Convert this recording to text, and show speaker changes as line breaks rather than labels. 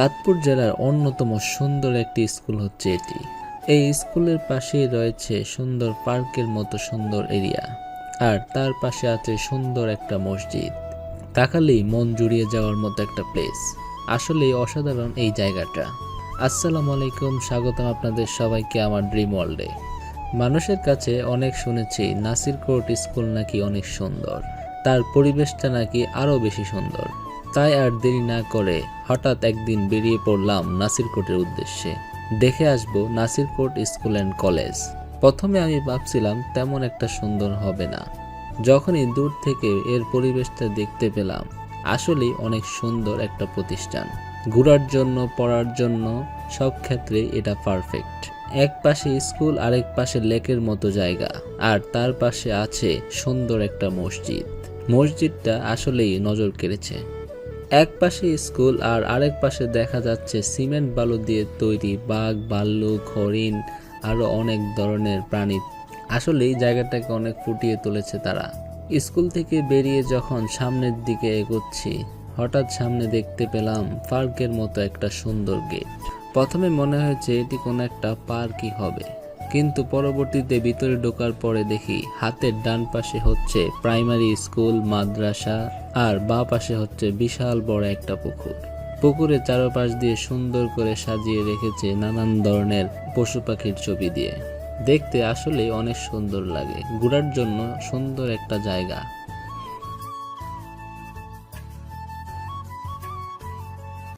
চাঁদপুর জেলার অন্যতম সুন্দর একটি স্কুল হচ্ছে এটি। এই স্কুলের পাশেই রয়েছে সুন্দর পার্কের মতো সুন্দর এরিয়া। আর তার পাশে আছে সুন্দর একটা মসজিদ। তাকালেই মন জুড়িয়ে যাওয়ার মতো একটা প্লেস আসলেই অসাধারণ এই জায়গাটা। আসসালামু আলাইকুম, স্বাগতম আপনাদের সবাইকে আমার ড্রিম ওয়ার্ল্ডে মানুষের কাছে অনেক শুনেছি নাসির কোর্ট স্কুল নাকি অনেক সুন্দর। তার পরিবেশটা নাকি আরও বেশি সুন্দর। তাই আর দেরি না করে হঠাৎ একদিন বেরিয়ে পড়লাম নাসির কোর্টের উদ্দেশ্যে। দেখে আসব Nasir court school and college. প্রথমে আমি ভাবছিলাম তেমন একটা সুন্দর হবে না। যখনই দূর থেকে এর পরিবেশটা দেখতে পেলাম, আসলেই অনেক সুন্দর একটা প্রতিষ্ঠান। ঘোরার জন্য, পড়ার জন্য সব ক্ষেত্রে এটা পারফেক্ট এক পাশে স্কুল, আরেক পাশে লেকের মতো জায়গা, আর তার পাশে আছে সুন্দর একটা মসজিদ। মসজিদটা আসলেই নজর কেড়েছে। এক পাশে স্কুল আর আরেক পাশে দেখা যাচ্ছে সিমেন্ট বালু দিয়ে তৈরি বাঘ ভাল্লুক হরিণ আরও অনেক ধরনের প্রাণী। আসলেই জায়গাটাকে অনেক ফুটিয়ে তুলেছে তারা। স্কুল থেকে বেরিয়ে যখন সামনের দিকে এগোচ্ছি, হঠাৎ সামনে দেখতে পেলাম পার্কের মতো একটা সুন্দর গেট। প্রথমে মনে হয়েছে এটি কোনো একটা পার্কই হবে। কিন্তু পরবর্তীতে ভিতরে ঢোকার পরে দেখি হাতের ডান পাশে হচ্ছে প্রাইমারি স্কুল, মাদ্রাসা আর বা পাশে হচ্ছে বিশাল বড় একটা পুকুর। পুকুরের চারপাশ দিয়ে সুন্দর করে সাজিয়ে রেখেছে নানান ধরনের পশু পাখির ছবি দিয়ে। দেখতে আসলে অনেক সুন্দর লাগে। ঘোরার জন্য সুন্দর একটা জায়গা।